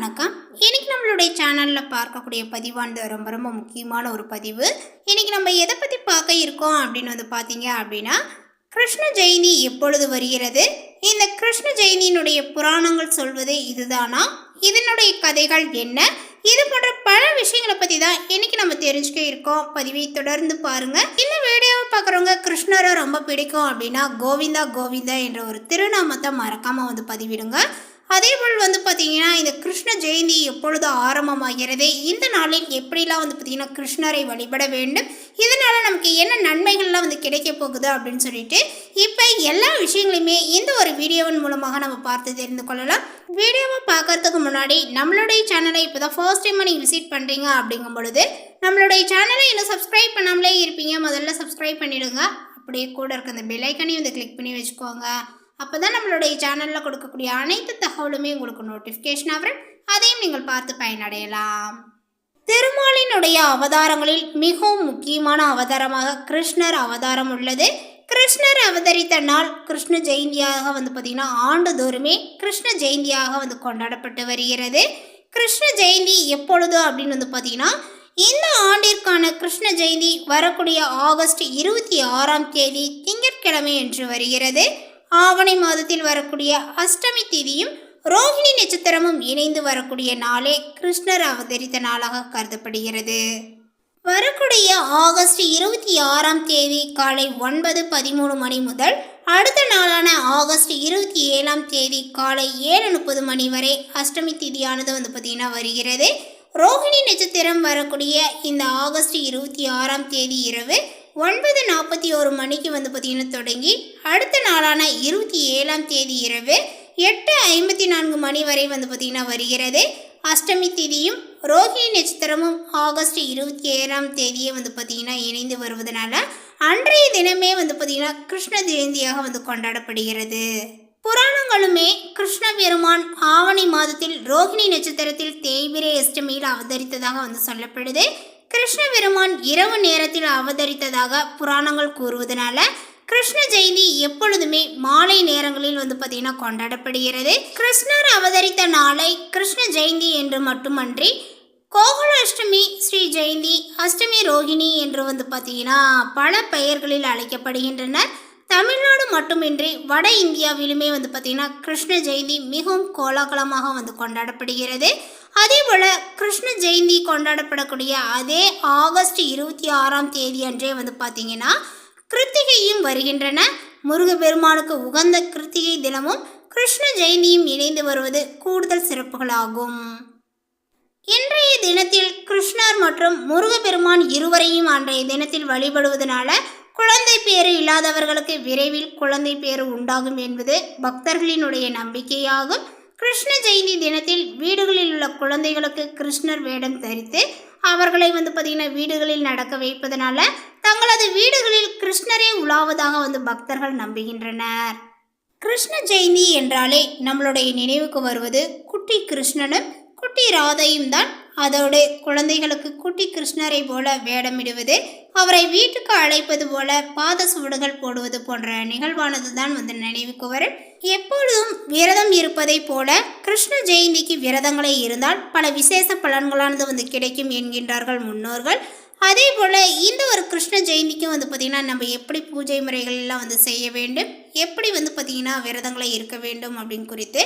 வணக்கம். இன்னைக்கு நம்மளுடைய சேனலில் பார்க்கக்கூடிய பதிவானது ரொம்ப ரொம்ப முக்கியமான ஒரு பதிவு. இன்னைக்கு நம்ம எதை பற்றி பார்க்க இருக்கோம் அப்படின்னு வந்து பார்த்தீங்க அப்படின்னா கிருஷ்ண ஜெயந்தி எப்பொழுது வருகிறது? இந்த கிருஷ்ண ஜெயந்தியினுடைய புராணங்கள் சொல்வது இதுதானா? இதனுடைய கதைகள் என்ன? இது போன்ற பல விஷயங்களை பற்றி தான் இன்னைக்கு நம்ம தெரிஞ்சுக்க இருக்கோம். பதிவை தொடர்ந்து பாருங்க. இந்த வீடியோவை பார்க்குறவங்க கிருஷ்ணரை ரொம்ப பிடிக்கும் அப்படின்னா கோவிந்தா கோவிந்தா என்ற ஒரு திருநாமத்தை மறக்காம வந்து பதிவிடுங்க. அதே போல் வந்து பார்த்திங்கன்னா இந்த கிருஷ்ண ஜெயந்தி எப்பொழுது ஆரம்பமாகிறது இந்த நாளில் எப்படிலாம் வந்து பார்த்தீங்கன்னா கிருஷ்ணரை வழிபட வேண்டும் இதனால் நமக்கு என்ன நன்மைகள்லாம் வந்து கிடைக்க போகுது அப்படின்னு சொல்லிட்டு இப்போ எல்லா விஷயங்களையுமே இந்த ஒரு வீடியோவின் மூலமாக நம்ம பார்த்து தெரிந்து கொள்ளலாம். வீடியோவை பார்க்கறதுக்கு முன்னாடி நம்மளுடைய சேனலை இப்போ தான் ஃபர்ஸ்ட் டைம் நீங்கள் விசிட் பண்ணுறீங்க அப்படிங்கும் பொழுது நம்மளுடைய சேனலை இன்னும் சப்ஸ்கிரைப் பண்ணாமலே இருப்பீங்க. முதல்ல சப்ஸ்கிரைப் பண்ணிவிடுங்க அப்படியே கூட இருக்க அந்த பெல் ஐக்கனையும் வந்து கிளிக் பண்ணி வச்சுக்கோங்க. அப்போ தான் நம்மளுடைய சேனலில் கொடுக்கக்கூடிய அனைத்து தகவலுமே உங்களுக்கு நோட்டிஃபிகேஷன் ஆகும் அதையும் நீங்கள் பார்த்து பயனடையலாம். திருமாலினுடைய அவதாரங்களில் மிகவும் முக்கியமான அவதாரமாக கிருஷ்ணர் அவதாரம் உள்ளது. கிருஷ்ணர் அவதரித்த நாள் கிருஷ்ண ஜெயந்தியாக வந்து பார்த்திங்கன்னா ஆண்டுதோறுமே கிருஷ்ண ஜெயந்தியாக வந்து கொண்டாடப்பட்டு வருகிறது. கிருஷ்ண ஜெயந்தி எப்பொழுது அப்படின்னு வந்து பார்த்திங்கன்னா இந்த ஆண்டிற்கான கிருஷ்ண ஜெயந்தி வரக்கூடிய ஆகஸ்ட் இருபத்தி ஆறாம் தேதி திங்கட்கிழமை என்று வருகிறது. ஆவணி மாதத்தில் வரக்கூடிய அஷ்டமி திதியும் ரோஹிணி நட்சத்திரமும் இணைந்து வரக்கூடிய நாளே கிருஷ்ணர் அவதரித்த நாளாக கருதப்படுகிறது. வரக்கூடிய ஆகஸ்ட் இருபத்தி ஆறாம் தேதி காலை ஒன்பது பதிமூணு மணி முதல் அடுத்த நாளான ஆகஸ்ட் இருபத்தி ஏழாம் தேதி காலை ஏழு முப்பது மணி வரை அஷ்டமி திதியானது வந்து பார்த்திங்கன்னா வருகிறது. ரோஹிணி நட்சத்திரம் வரக்கூடிய இந்த ஆகஸ்ட் இருபத்தி ஆறாம் தேதி இரவு ஒன்பது நாற்பத்தி ஒரு மணிக்கு வந்து பார்த்திங்கன்னா தொடங்கி அடுத்த நாளான இருபத்தி ஏழாம் தேதி இரவு எட்டு ஐம்பத்தி நான்கு மணி வரை வந்து பார்த்திங்கன்னா வருகிறது. அஷ்டமி திதியும் ரோஹிணி நட்சத்திரமும் ஆகஸ்ட் இருபத்தி ஏழாம் தேதியே வந்து பார்த்திங்கன்னா இணைந்து வருவதனால அன்றைய தினமே வந்து பார்த்திங்கன்னா கிருஷ்ண ஜெயந்தியாக வந்து கொண்டாடப்படுகிறது. புராணங்களுமே கிருஷ்ண பெருமான் ஆவணி மாதத்தில் ரோஹிணி நட்சத்திரத்தில் தேய்பிரை அஷ்டமியில் அவதரித்ததாக வந்து சொல்லப்படுது. கிருஷ்ண பெருமான் இரவு நேரத்தில் அவதரித்ததாக புராணங்கள் கூறுவதனால கிருஷ்ண ஜெயந்தி எப்பொழுதுமே மாலை நேரங்களில் வந்து பார்த்தீங்கன்னா கொண்டாடப்படுகிறது. கிருஷ்ணர் அவதரித்த நாளை கிருஷ்ண ஜெயந்தி என்று மட்டுமன்றி கோகுலாஷ்டமி ஸ்ரீ ஜெயந்தி அஷ்டமி ரோகிணி என்று வந்து பார்த்தீங்கன்னா பல பெயர்களில் அழைக்கப்படுகின்றன தமிழ்நாடு மட்டுமின்றி வட இந்தியாவிலுமே வந்து பார்த்திங்கன்னா கிருஷ்ண ஜெயந்தி மிகவும் கோலாகலமாக வந்து கொண்டாடப்படுகிறது. அதே போல் கிருஷ்ண ஜெயந்தி கொண்டாடப்படக்கூடிய அதே ஆகஸ்ட் இருபத்தி ஆறாம் தேதி அன்றே வந்து பார்த்திங்கன்னா கிருத்திகையும் வருகின்றன. முருகப்பெருமானுக்கு உகந்த கிருத்திகை தினமும் கிருஷ்ண ஜெயந்தியும் இணைந்து வருவது கூடுதல் சிறப்புகளாகும். இன்றைய தினத்தில் கிருஷ்ணர் மற்றும் முருகப்பெருமான் இருவரையும் அன்றைய தினத்தில் வழிபடுவதனால குழந்தை பேறு இல்லாதவர்களுக்கு விரைவில் குழந்தை பேறு உண்டாகும் என்பது பக்தர்களினுடைய நம்பிக்கையாகும். கிருஷ்ண ஜெயந்தி தினத்தில் வீடுகளில் உள்ள குழந்தைகளுக்கு கிருஷ்ணர் வேடம் தரித்து அவர்களை வந்து பார்த்திங்கன்னா வீடுகளில் நடக்க வைப்பதனால தங்களது வீடுகளில் கிருஷ்ணரே உலாவதாக வந்து பக்தர்கள் நம்புகின்றனர். கிருஷ்ண ஜெயந்தி என்றாலே நம்மளுடைய நினைவுக்கு வருவது குட்டி கிருஷ்ணனும் குட்டி ராதையும் தான் அதோடு குழந்தைகளுக்கு குட்டி கிருஷ்ணரை போல வேடமிடுவது அவரை வீட்டுக்கு அழைப்பது போல பாத சுவடுகள் போடுவது போன்ற நிகழ்வானது தான் வந்து நினைவுக்கு வரும் எப்பொழுதும் விரதம் இருப்பதை போல கிருஷ்ண ஜெயந்திக்கு விரதங்களே இருந்தால் பல விசேஷ பலன்களானது வந்து கிடைக்கும் என்கின்றார்கள் முன்னோர்கள். அதே போல் இந்த ஒரு கிருஷ்ண ஜெயந்திக்கும் வந்து பார்த்திங்கன்னா நம்ம எப்படி பூஜை முறைகள் எல்லாம் வந்து செய்ய வேண்டும் எப்படி வந்து பார்த்திங்கன்னா விரதங்களை இருக்க வேண்டும் அப்படின்னு குறித்து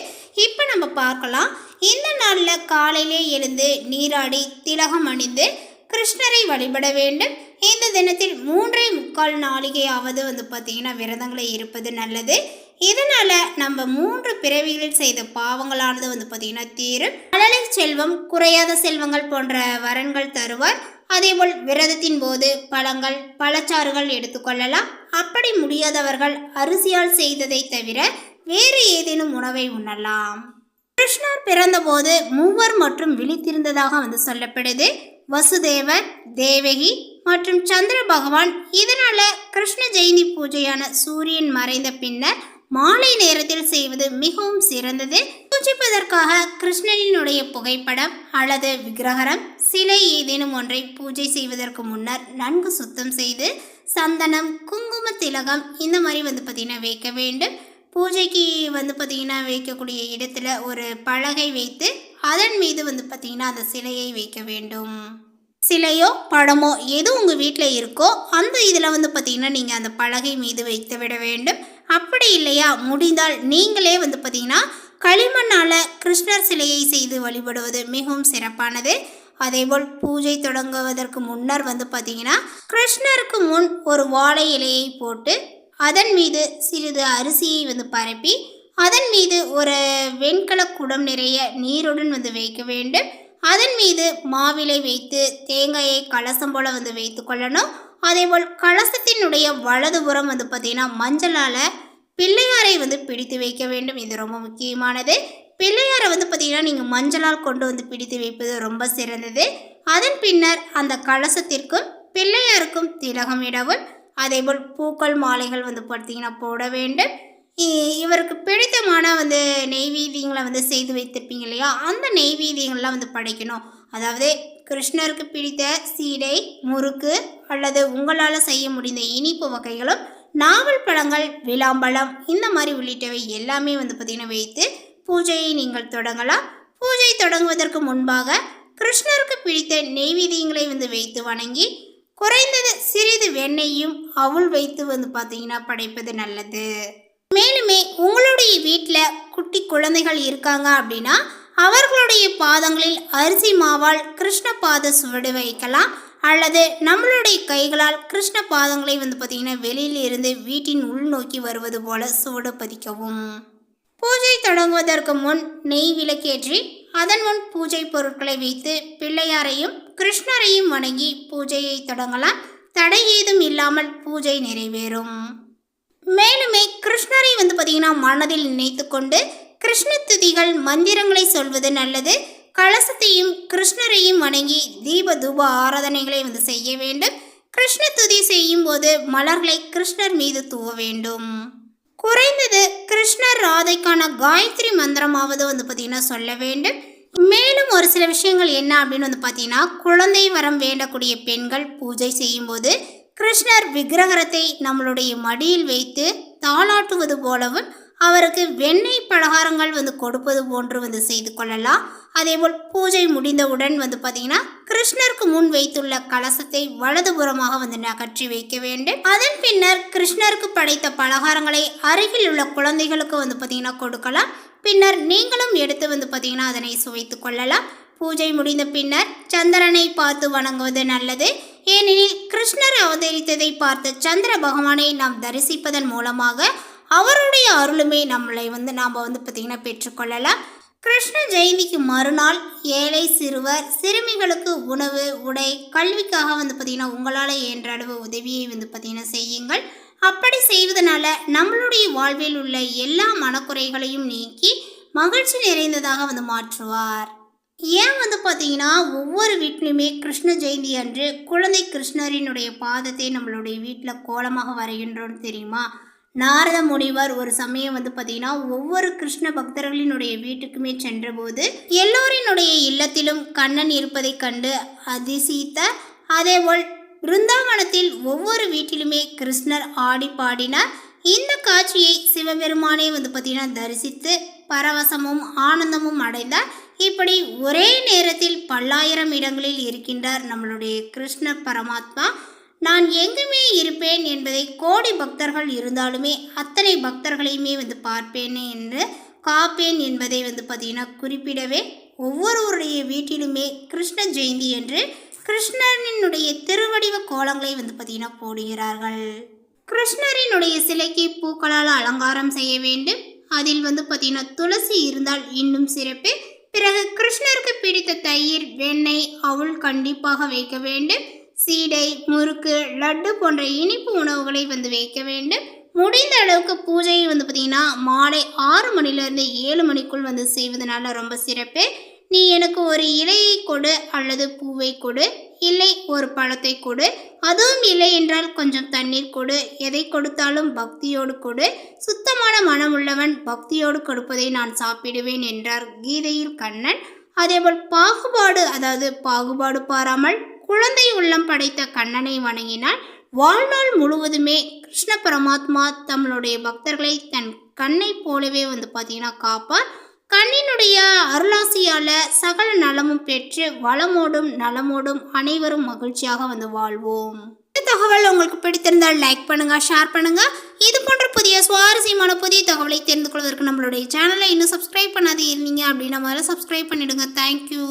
இப்போ நம்ம பார்க்கலாம். இந்த நாளில் காலையிலே எழுந்து நீராடி திலகம் அணிந்து கிருஷ்ணரை வழிபட வேண்டும். இந்த தினத்தில் மூன்றே முக்கால் நாளிகையாவது வந்து பார்த்திங்கன்னா விரதங்களை இருப்பது நல்லது. இதனால் நம்ம மூன்று பிறவிகளில் செய்த பாவங்களானது வந்து பார்த்திங்கன்னா தீரும். அழலை செல்வம் குறையாத செல்வங்கள் போன்ற வரன்கள் தருவார். அதேபோல் விரதத்தின் போது பழங்கள் பழச்சாறுகள் எடுத்துக்கொள்ளலாம் அப்படி முடியாதவர்கள் அரிசியால் செய்ததை தவிர வேறு ஏதேனும் உணவை உண்ணலாம். கிருஷ்ணர் பிறந்தபோது மூவர் மற்றும் விழித்திருந்ததாக வந்து சொல்லப்படுது. வசுதேவர் தேவகி மற்றும் சந்திர பகவான். இதனால கிருஷ்ண ஜெயந்தி பூஜையான சூரியன் மறைந்த பின்னர் மாலை நேரத்தில் செய்வது மிகவும் சிறந்தது. பூஜிப்பதற்காக கிருஷ்ணனினுடைய புகைப்படம் அல்லது விக்கிரகரம் சிலை ஏதேனும் ஒன்றை பூஜை செய்வதற்கு முன்னர் நன்கு சுத்தம் செய்து சந்தனம் குங்கும திலகம் இந்த மாதிரி வந்து பார்த்திங்கன்னா வைக்க வேண்டும். பூஜைக்கு வந்து பார்த்திங்கன்னா வைக்கக்கூடிய இடத்துல ஒரு பலகை வைத்து அதன் மீது வந்து பார்த்திங்கன்னா அந்த சிலையை வைக்க வேண்டும். சிலையோ படமோ எது உங்கள் வீட்டில் இருக்கோ அந்த இதில் வந்து பார்த்திங்கன்னா நீங்கள் அந்த பலகை மீது வைத்து விட வேண்டும். அப்படி இல்லையா? முடிந்தால் நீங்களே வந்து பார்த்தீங்கன்னா களிமண்ணால் கிருஷ்ணர் சிலையை செய்து வழிபடுவது மிகவும் சிறப்பானது. அதேபோல் பூஜை தொடங்குவதற்கு முன்னர் வந்து பார்த்தீங்கன்னா கிருஷ்ணருக்கு முன் ஒரு வாழை இலையை போட்டு அதன் மீது சிறிது அரிசியை வந்து பரப்பி அதன் மீது ஒரு வெண்கல குடம் நிறைய நீருடன் வந்து வைக்க வேண்டும். அதன் மீது மாவிலை வைத்து தேங்காயை கலசம் போல வந்து வைத்து கொள்ளணும். அதேபோல் கலசத்தினுடைய வலதுபுறம் வந்து பார்த்திங்கன்னா மஞ்சளால் பிள்ளையாரை வந்து பிடித்து வைக்க வேண்டும். இது ரொம்ப முக்கியமானது. பிள்ளையாரை வந்து பார்த்தீங்கன்னா நீங்கள் மஞ்சளால் கொண்டு வந்து பிடித்து வைப்பது ரொம்ப சிறந்தது. அதன் பின்னர் அந்த கலசத்திற்கும் பிள்ளையாருக்கும் திலகம் இடவும் அதேபோல் பூக்கள் மாலைகள் வந்து பார்த்தீங்கன்னா போட வேண்டும். இ- இவருக்கு பிடித்தமான வந்து நெய்வேதியங்களை வந்து செய்து வைத்திருப்பீங்க இல்லையா? அந்த நெய்வேதியங்கள்லாம் வந்து படைக்கணும். அதாவது கிருஷ்ணருக்கு பிடித்த சீடை முறுக்கு அல்லது உங்களால் செய்ய முடிந்த இனிப்பு வகைகளும் நாவல் பழங்கள் விளாம்பழம் இந்த மாதிரி உள்ளிட்டவை எல்லாமே வந்து பார்த்திங்கன்னா வைத்து பூஜையை நீங்கள் தொடங்கலாம். பூஜை தொடங்குவதற்கு முன்பாக கிருஷ்ணருக்கு பிடித்த நெய்வேதியங்களை வந்து வைத்து வணங்கி குறைந்தது சிறிது வெண்ணெயும் அவுள் வைத்து வந்து பார்த்தீங்கன்னா படைப்பது நல்லது. மேலுமே உங்களுடைய வீட்டில் குட்டி குழந்தைகள் இருக்காங்க அப்படின்னா அவர்களுடைய பாதங்களில் அரிசி மாவால் கிருஷ்ண பாத சுவடு வைக்கலாம். அல்லது நம்மளுடைய கைகளால் கிருஷ்ண பாதங்களை வந்து பார்த்திங்கன்னா வெளியில் இருந்து வீட்டின் உள் நோக்கி வருவது போல சுவடு பதிக்கவும். பூஜை தொடங்குவதற்கு முன் நெய் விளக்கேற்றி அதன் முன் பூஜை பொருட்களை வைத்து பிள்ளையாரையும் கிருஷ்ணரையும் வணங்கி பூஜையை தொடங்கலாம். தடை ஏதும் இல்லாமல் பூஜை நிறைவேறும். மேலுமே கிருஷ்ணரை வந்து பார்த்தீங்கன்னா மனதில் நினைத்து கொண்டு கிருஷ்ண துதிகள் மந்திரங்களை சொல்வது நல்லது. கலசத்தையும் கிருஷ்ணரையும் வணங்கி தீப தூப ஆராதனைகளை வந்து செய்ய வேண்டும். கிருஷ்ண துதி செய்யும் போது மலர்களை கிருஷ்ணர் மீது தூவ வேண்டும். குறைந்தது கிருஷ்ணர் ராதைக்கான காயத்ரி மந்திரமாவது வந்து பார்த்தீங்கன்னா சொல்ல வேண்டும். மேலும் ஒரு சில விஷயங்கள் என்ன அப்படின்னு வந்து பார்த்தீங்கன்னா குழந்தை வரம் வேண்டக்கூடிய பெண்கள் பூஜை செய்யும்போது கிருஷ்ணர் விக்கிரகரத்தை நம்மளுடைய மடியில் வைத்து தாளாட்டுவது போலவும் அவருக்கு வெண்ணெய் பலகாரங்கள் வந்து கொடுப்பது போன்று வந்து செய்து கொள்ளலாம். அதேபோல் பூஜை முடிந்தவுடன் வந்து பார்த்தீங்கன்னா கிருஷ்ணருக்கு முன் வைத்துள்ள கலசத்தை வலதுபுறமாக வந்து நகற்றி வைக்க வேண்டும். அதன் பின்னர் கிருஷ்ணருக்கு படைத்த பலகாரங்களை அருகில் உள்ள குழந்தைகளுக்கு வந்து பார்த்தீங்கன்னா கொடுக்கலாம். பின்னர் நீங்களும் எடுத்து வந்து பார்த்தீங்கன்னா அதனை சுவைத்து கொள்ளலாம். பூஜை முடிந்த பின்னர் சந்திரனை பார்த்து வணங்குவது நல்லது. ஏனெனில் கிருஷ்ணர் அவதரித்ததை பார்த்த சந்திர பகவானை நாம் தரிசிப்பதன் மூலமாக அவருடைய அருளுமே நம்மளை வந்து நாம் வந்து பார்த்திங்கன்னா பெற்றுக்கொள்ளலாம் கிருஷ்ண ஜெயந்திக்கு மறுநாள் ஏழை சிறுவர் சிறுமிகளுக்கு உணவு உடை கல்விக்காக வந்து பார்த்திங்கன்னா உங்களால் இயன்ற அளவு உதவியை வந்து பார்த்திங்கன்னா செய்யுங்கள். அப்படி செய்வதனால நம்மளுடைய வாழ்வில் உள்ள எல்லா மனக்குறைகளையும் நீக்கி மகிழ்ச்சி நிறைந்ததாக வந்து மாற்றுவார். ஏன் வந்து பார்த்தீங்கன்னா ஒவ்வொரு வீட்லேயுமே கிருஷ்ண ஜெயந்தி அன்று குழந்தை கிருஷ்ணரினுடைய பாதத்தை நம்மளுடைய வீட்டில் கோலமாக வரைகின்றோன்னு தெரியுமா? நாரத முனிவர் ஒரு சமயம் வந்து பார்த்தீங்கன்னா ஒவ்வொரு கிருஷ்ண பக்தர்களினுடைய வீட்டுக்குமே சென்றபோது எல்லோரினுடைய இல்லத்திலும் கண்ணன் இருப்பதைக் கண்டு அதிசயித்த அதேபோல் பிருந்தாவனத்தில் ஒவ்வொரு வீட்டிலுமே கிருஷ்ணர் ஆடி பாடினார். இந்த காட்சியை சிவபெருமானே வந்து பார்த்தீங்கன்னா தரிசித்து பரவசமும் ஆனந்தமும் அடைந்தார். இப்படி ஒரே நேரத்தில் பல்லாயிரம் இடங்களில் இருக்கின்றார் நம்மளுடைய கிருஷ்ண பரமாத்மா. நான் எங்குமே இருப்பேன் என்பதை கோடி பக்தர்கள் இருந்தாலுமே அத்தனை பக்தர்களையுமே வந்து பார்ப்பேன் என்று காப்பேன் என்பதை வந்து பார்த்திங்கன்னா குறிப்பிடவே ஒவ்வொருவருடைய வீட்டிலுமே கிருஷ்ண ஜெயந்தி என்று கிருஷ்ணனினுடைய திருவடிவ கோலங்களை வந்து பார்த்தீங்கன்னா போடுகிறார்கள். கிருஷ்ணரினுடைய சிலைக்கு பூக்களால் அலங்காரம் செய்ய வேண்டும். அதில் வந்து பார்த்தீங்கன்னா துளசி இருந்தால் இன்னும் சிறப்பு. பிறகு கிருஷ்ணருக்கு பிடித்த தயிர் வெண்ணெய் அவள் கண்டிப்பாக வைக்க வேண்டும். சீடை முறுக்கு லட்டு போன்ற இனிப்பு உணவுகளை வந்து வைக்க வேண்டும். முடிந்த அளவுக்கு பூஜையை வந்து பார்த்திங்கன்னா மாலை ஆறு மணிலேருந்து ஏழு மணிக்குள் வந்து செய்வதனால ரொம்ப சிறப்பு. நீ எனக்கு ஒரு இலையை கொடு அல்லது பூவை கொடு இல்லை ஒரு பழத்தை கொடு. அதுவும் இல்லை என்றால் கொஞ்சம் தண்ணீர் கொடு. எதை கொடுத்தாலும் பக்தியோடு கொடு. சுத்தமான மனமுள்ளவன் பக்தியோடு கொடுப்பதை நான் சாப்பிடுவேன் என்றார் கீதையில் கண்ணன். அதேபோல் பாகுபாடு அதாவது பாகுபாடு பாராமல் குழந்தை உள்ளம் படைத்த கண்ணனை வணங்கினால் வாழ்நாள் முழுவதுமே கிருஷ்ண பரமாத்மா தம்முடைய பக்தர்களை தன் கண்ணை போலவே வந்து பார்த்தீங்கன்னா காப்பார். கண்ணினுடைய அருளாசியால் சகல நலமும் பெற்று வளமோடும் நலமோடும் அனைவரும் மகிழ்ச்சியாக வந்து வாழ்வோம். இந்த தகவல் உங்களுக்கு பிடித்திருந்தால் லைக் பண்ணுங்க ஷேர் பண்ணுங்க. இது போன்ற புதிய சுவாரஸ்யமான புதிய தகவலை தெரிந்து கொள்வதற்கு நம்மளுடைய சேனலை இன்னும் சப்ஸ்கிரைப் பண்ணாது இருந்தீங்க அப்படின்னா முதல்ல சப்ஸ்கிரைப் பண்ணிடுங்க. தேங்க்யூ